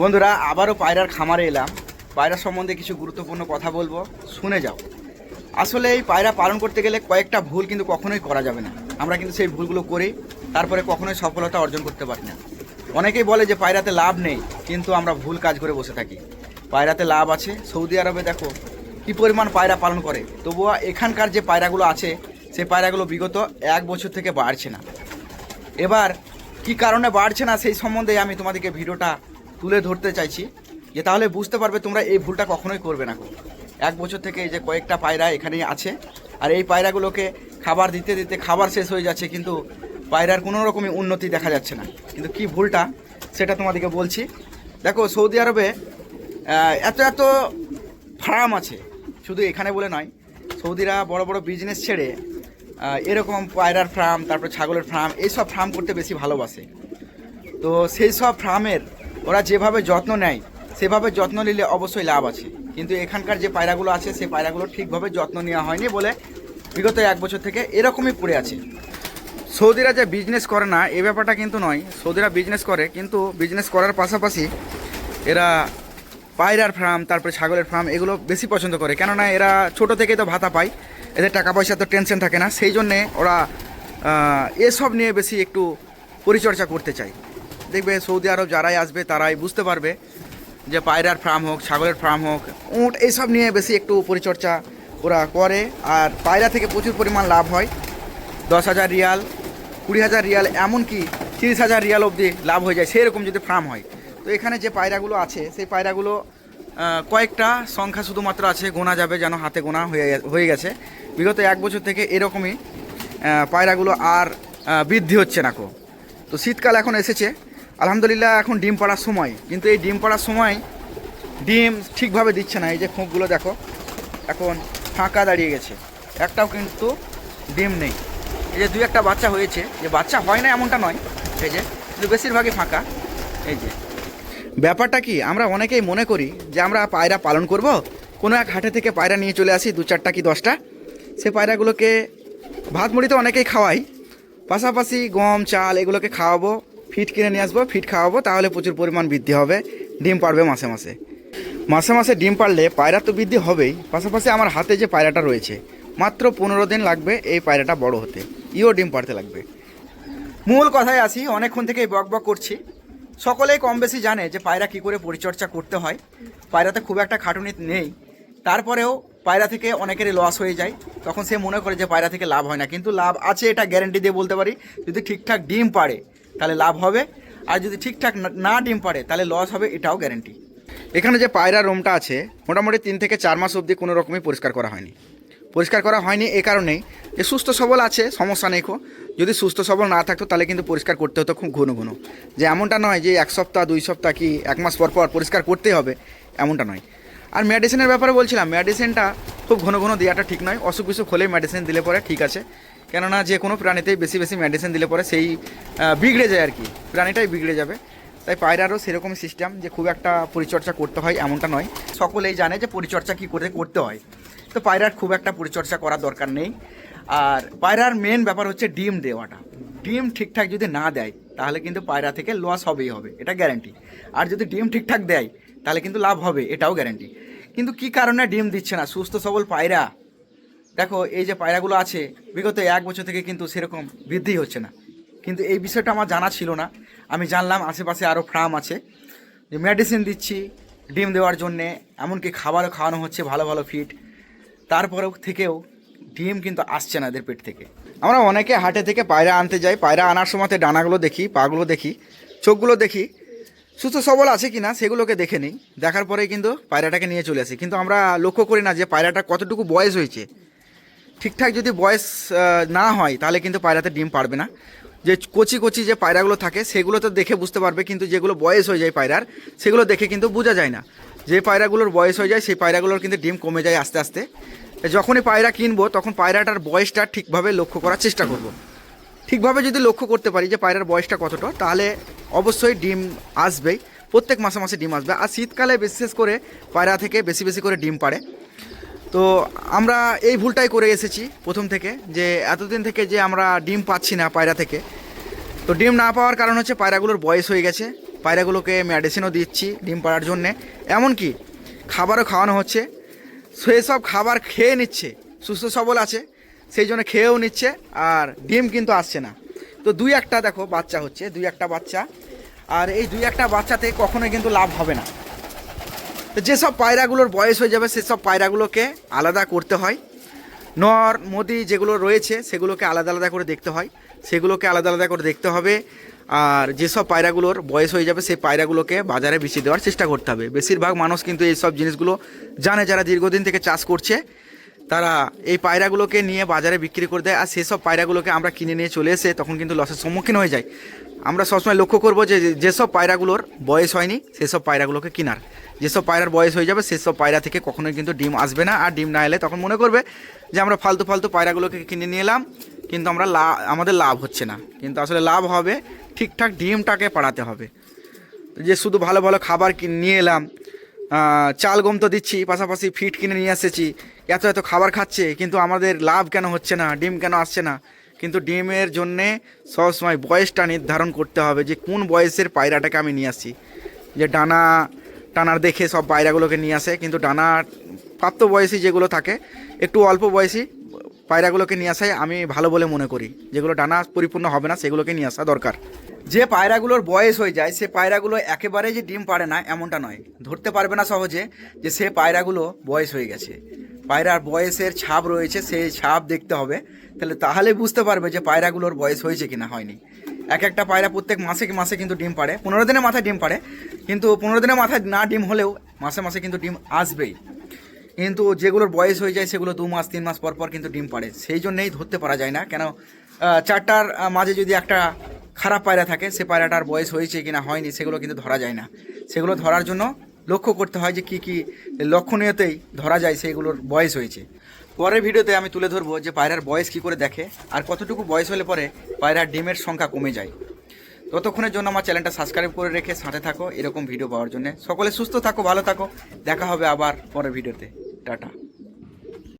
বন্ধুরা, আবারও পায়রার খামারে এলাম। পায়রা সম্বন্ধে কিছু গুরুত্বপূর্ণ কথা বলব। শুনে যাও। আসলে এই পায়রা পালন করতে গেলে কয়েকটা ভুল কিন্তু কখনোই করা যাবে না। আমরা কিন্তু সেই ভুলগুলো করি, তারপরে কখনোই সফলতা অর্জন করতে পারি না। অনেকেই বলে যে পায়রাতে লাভ নেই, কিন্তু আমরা ভুল কাজ করে বসে থাকি। পায়রাতে লাভ আছে। সৌদি আরবে দেখো, কি পরিমাণ পায়রা পালন করে। তবুও এখানকার যে পায়রাগুলো আছে সেই পায়রাগুলো বিগত এক বছর থেকে বাড়ছে না। এবার কি কারণে বাড়ছে না, সেই সম্বন্ধে আমি তোমাদেরকে ভিডিওটা তুলে ধরতে চাইছি, যে তাহলে বুঝতে পারবে তোমরা এই ভুলটা কখনোই করবে না এক বছর থেকে এই যে কয়েকটা পায়রা এখানেই আছে, আর এই পায়রাগুলোকে খাবার দিতে দিতে খাবার শেষ হয়ে যাচ্ছে, কিন্তু পায়রার কোনো রকমই উন্নতি দেখা যাচ্ছে না। কিন্তু কি ভুলটা, সেটা তোমাদেরকে বলছি। দেখো, সৌদি আরবে এত এত ফার্ম আছে, শুধু এখানে বলে নয়, সৌদিরা বড় বড় বিজনেস ছেড়ে এরকম পায়রার ফার্ম তারপর ছাগলের ফার্ম এইসব ফার্ম করতে বেশি ভালোবাসে। তো সেই সব ফার্মের ওরা যেভাবে যত্ন নেয়, সেভাবে যত্ন নিলে অবশ্যই লাভ আছে। কিন্তু এখানকার যে পায়রাগুলো আছে সেই পায়রাগুলো ঠিকভাবে যত্ন নেওয়া হয়নি বলে বিগত এক বছর থেকে এরকমই পড়ে আছে। সৌদিরা যে বিজনেস করে না, এ ব্যাপারটা কিন্তু নয়। সৌদিরা বিজনেস করে, কিন্তু বিজনেস করার পাশাপাশি এরা পায়রার ফার্ম তারপরে ছাগলের ফার্ম এগুলো বেশি পছন্দ করে। কেননা এরা ছোট থেকেই তো ভাতা পায়, এদের টাকা পয়সা তো টেনশন থাকে না। সেই জন্যে ওরা এসব নিয়ে বেশি একটু পরিচর্যা করতে চায়। দেখবে সৌদি আরব যারাই আসবে তারাই বুঝতে পারবে যে পায়রার ফার্ম হোক, ছাগলের ফার্ম হোক, উঁট এইসব নিয়ে বেশি একটু পরিচর্যা ওরা করে। আর পায়রা থেকে প্রচুর পরিমাণ লাভ হয়। দশ হাজার রিয়াল, কুড়ি হাজার রিয়াল, এমনকি তিরিশ হাজার রিয়াল অবধি লাভ হয়ে যায়, সেরকম যদি ফার্ম হয়। তো এখানে যে পায়রাগুলো আছে, সেই পায়রাগুলো কয়েকটা সংখ্যা শুধুমাত্র আছে, গোনা যাবে যেন হাতে গোনা হয়ে হয়ে গেছে। বিগত এক বছর থেকে এরকমই পায়রাগুলো আর বৃদ্ধি হচ্ছে না কো। তো শীতকাল এখন এসেছে আলহামদুলিল্লাহ এখন ডিম পাড়ার সময়। কিন্তু এই ডিম পাড়ার সময় ডিম ঠিকভাবে দিচ্ছে না। এই যে খোঁপগুলো দেখো, এখন ফাঁকা দাঁড়িয়ে গেছে। একটাও কিন্তু ডিম নেই। এই যে দুই একটা বাচ্চা হয়েছে। যে বাচ্চা হয় না এমনটা নয়। এই যে, কিন্তু বেশিরভাগই ফাঁকা। এই যে। ব্যাপারটা কি, আমরা অনেকেই মনে করি যে আমরা পায়রা পালন করব। কোনো এক হাটে থেকে পায়রা নিয়ে চলে আসি, দু চারটা কি দশটা। সে পায়রাগুলোকে ভাত মুড়িতে অনেকেই খাওয়াই। পাশাপাশি গম, চাল এগুলোকে খাওয়াবো। ফিট কিনে নিয়ে আসব, ফিট খাওয়াবো, তাহলে প্রচুর পরিমাণ বৃদ্ধি হবে। ডিম পারবে মাসে মাসে। মাসে মাসে ডিম পারলে পায়রা তো বৃদ্ধি হবেই, পাশাপাশি আমার হাতে যে পায়রাটা রয়েছে, মাত্র পনেরো দিন লাগবে এই পায়রাটা বড় হতে। ইও ডিম পারতে লাগবে। মূল কথায় আসি, অনেকক্ষণ থেকেই বক বক করছি। সকলেই কম বেশি জানে যে পায়রা কী করে পরিচর্যা করতে হয়। পায়রাতে খুব একটা খাটুনি নেই। তারপরেও পায়রা থেকে অনেকেরই লস হয়ে যায়। তখন সে মনে করে যে পায়রা থেকে লাভ হয় না। কিন্তু লাভ আছে এটা গ্যারেন্টি দিয়ে বলতে পারি, যদি ঠিকঠাক ডিম পাড়ে তাহলে লাভ হবে। আর যদি ঠিকঠাক না- ডিম পাড়ে, তাহলে লস হবে, এটাও গ্যারেন্টি এখানে যে পায়রা রুমটা আছে, মোটামুটি তিন থেকে চার মাস অবধি কোনো রকমই পরিষ্কার করা হয়নি। পরিষ্কার করা হয়নি এ কারণেই যে সুস্থ সবল আছে, সমস্যা নেই খো। যদি সুস্থ সবল না থাকতো, তাহলে কিন্তু পরিষ্কার করতে হতো খুব ঘন ঘন। যে এমনটা নয় যে এক সপ্তাহ, দুই সপ্তাহ কি এক মাস পর পর পরিষ্কার করতেই হবে, এমনটা নয়। আর মেডিসিনের ব্যাপারে বলছিলাম মেডিসিনটা খুব ঘন ঘন দেওয়াটা ঠিক নয়। অসুখ বিসুখ হলেই মেডিসিন দিলে পরে ঠিক আছে। কেননা যে কোনো প্রাণীতেই বেশি বেশি মেডিসিন দিলে পরে সেই বিগড়ে যায় আর কি। প্রাণীটাই বিগড়ে যাবে। তাই পায়রারও সেরকম সিস্টেম যে খুব একটা পরিচর্যা করতে হয় এমনটা নয়। সকলেই জানে যে পরিচর্যা কী করে করতে হয়। তো পায়রার খুব একটা পরিচর্যা করার দরকার নেই। আর পায়রার মেন ব্যাপার হচ্ছে ডিম দেওয়াটা। ডিম ঠিকঠাক যদি না দেয়, তাহলে কিন্তু পায়রা থেকে লস হবেই হবে। এটা গ্যারান্টি আর যদি ডিম ঠিকঠাক দেয়, তাহলে কিন্তু লাভ হবে, এটাও গ্যারান্টি কিন্তু কি কারণে ডিম দিচ্ছে না? সুস্থ সবল পায়রা দেখো, এই যে পায়রাগুলো আছে, বিগত এক বছর থেকে কিন্তু সেরকম বৃদ্ধি হচ্ছে না। কিন্তু এই বিষয়টা আমার জানা ছিল না। আমি জানলাম, আশেপাশে আরও ফার্ম আছে। যে মেডিসিন দিচ্ছি, ডিম দেওয়ার জন্যে, এমনকি খাবারও খাওয়ানো হচ্ছে ভালো ভালো ফিট তারপরেও থেকেও ডিম কিন্তু আসছে না এদের পেট থেকে। আমরা অনেকে হাটে থেকে পায়রা আনতে যাই। পায়রা আনার সময়তে ডানাগুলো দেখি, পাগুলো দেখি, চোখগুলো দেখি। সুস্থ, সবল আছে কি না সেগুলোকে দেখে নিই। দেখার পরেই কিন্তু পায়রাটাকে নিয়ে চলে আসি। কিন্তু আমরা লক্ষ্য করি না যে পায়রাটা কতটুকু বয়স হয়েছে। ঠিকঠাক যদি বয়স না হয়, তাহলে কিন্তু পায়রাতে ডিম পারবে না। যে কচি কচি যে পায়রাগুলো থাকে, সেগুলো তো দেখে বুঝতে পারবে, কিন্তু যেগুলো বয়স হয়ে যায় পায়রার, সেগুলো দেখে কিন্তু বোঝা যায় না। যে পায়রাগুলোর বয়স হয়ে যায়, সেই পায়রাগুলোর কিন্তু ডিম কমে যায় আস্তে আস্তে। যখনই পায়রা কিনবো, তখন পায়রাটার বয়সটা ঠিকভাবে লক্ষ্য করার চেষ্টা করব। ঠিকভাবে যদি লক্ষ্য করতে পারি যে পায়রার বয়সটা কতটা, তাহলে অবশ্যই ডিম আসবেই। প্রত্যেক মাসে মাসে ডিম আসবে। আর শীতকালে বিশেষ করে পায়রা থেকে বেশি বেশি করে ডিম পাড়ে। তো আমরা এই ভুলটাই করে এসেছি প্রথম থেকে, যে এতদিন থেকে যে আমরা ডিম পাচ্ছি না পায়রা থেকে। তো ডিম না পাওয়ার কারণ হচ্ছে পায়রাগুলোর বয়স হয়ে গেছে। পায়রাগুলোকে মেডিসিনও দিচ্ছি ডিম পাড়ার জন্যে। এমনকি খাবারও খাওয়ানো হচ্ছে। সেই সব খাবার খেয়ে নিচ্ছে, সুস্থ সবল আছে, সেই জন্য খেয়েও নিচ্ছে আর ডিম কিন্তু আসছে না। তো দুই একটা দেখো বাচ্চা হচ্ছে, দুই একটা বাচ্চা। আর এই দুই একটা বাচ্চাতে কখনোই কিন্তু লাভ হবে না। তো যেসব পায়রাগুলোর বয়স হয়ে যাবে সেসব পায়রাগুলোকে আলাদা করতে হয়। নর, মোদি যেগুলো রয়েছে সেগুলোকে আলাদা আলাদা করে দেখতে হয়। সেগুলোকে আলাদা আলাদা করে দেখতে হবে। আর যেসব পায়রাগুলোর বয়স হয়ে যাবে সেই পায়রাগুলোকে বাজারে বেশি দেওয়ার চেষ্টা করতে হবে। বেশিরভাগ মানুষ কিন্তু এই সব জিনিসগুলো জানে যারা দীর্ঘদিন থেকে চাষ করছে। তারা এই পায়রাগুলোকে নিয়ে বাজারে বিক্রি করে দেয়। আর সেসব পায়রাগুলোকে আমরা কিনে নিয়ে চলে এসে তখন কিন্তু লসের সম্মুখীন হয়ে যায় আমরা সবসময় লক্ষ্য করব যে যেসব পায়রাগুলোর বয়স হয়নি, সেসব পায়রাগুলোকে কেনার। যেসব পায়রার বয়স হয়ে যাবে, সেসব পায়রা থেকে কখনোই কিন্তু ডিম আসবে না। আর ডিম না এলে তখন মনে করবে যে আমরা ফালতু ফালতু পায়রাগুলোকে কিনে নিয়ে এলাম, কিন্তু আমরা লাভ আমাদের লাভ হচ্ছে না। কিন্তু আসলে লাভ হবে ঠিকঠাক ডিমটাকে পাড়াতে হবে। যে শুধু ভালো ভালো খাবার নিয়ে এলাম চাল গম তো দিচ্ছি, পাশাপাশি ফিট কিনে নিয়ে এসেছি, এত এত খাবার খাচ্ছে, কিন্তু আমাদের লাভ কেন হচ্ছে না, ডিম কেন আসছে না? কিন্তু ডিমের জন্যে সবসময় বয়সটা নির্ধারণ করতে হবে যে কোন বয়সের পায়রাটাকে আমি নিয়ে আসি। যে ডানা, টানার দেখে সব পায়রাগুলোকে নিয়ে আসে, কিন্তু ডানা প্রাপ্ত বয়সী যেগুলো থাকে, একটু অল্প বয়সী পায়রাগুলোকে নিয়ে আসাই আমি ভালো বলে মনে করি। যেগুলো ডানা পরিপূর্ণ হবে না, সেগুলোকে নিয়ে আসা দরকার। যে পায়রাগুলোর বয়স হয়ে যায়, সে পায়রাগুলো একেবারে যে ডিম পারে না, এমনটা নয়। ধরতে পারবে না সহজে যে সে পায়রাগুলো বয়স হয়ে গেছে। পায়রার বয়সের ছাপ রয়েছে সেই ছাপ দেখতে হবে। তাহলে তাহলে বুঝতে পারবে যে পায়রাগুলোর বয়স হয়েছে কিনা, হয়নি। এক একটা পায়রা প্রত্যেক মাসে মাসে কিন্তু ডিম পাড়ে। পনেরো দিনের মাথায় ডিম পাড়ে, কিন্তু পনেরো দিনের মাথায় না ডিম হলেও মাসে মাসে কিন্তু ডিম আসবেই। কিন্তু যেগুলোর বয়স হয়ে যায় সেগুলো দু মাস, তিন মাস পর পর কিন্তু ডিম পাড়ে। সেই জন্যেই ধরতে পারা যায় না। কেন চারটার মাঝে যদি একটা খারাপ পায়রা থাকে, সে পায়রাটার বয়স হয়েছে কিনা, হয়নি, সেগুলো কিন্তু ধরা যায় না। সেগুলো ধরার জন্য লক্ষ্য করতে হয় যে কী কী লক্ষণীয়তেই ধরা যায় সেইগুলোর বয়স হয়েছে। পরের ভিডিওতে আমি তুলে ধরবো যে পায়রার বয়স কী করে দেখে আর কতটুকু বয়স হলে পরে পায়রার ডিমের সংখ্যা কমে যায়। ততক্ষণের জন্য আমার চ্যানেলটা সাবস্ক্রাইব করে রেখে সাথে থাকো, এরকম ভিডিও পাওয়ার জন্য। সকলে সুস্থ থাকো, ভালো থাকো। দেখা হবে আবার পরের ভিডিওতে। টাটা।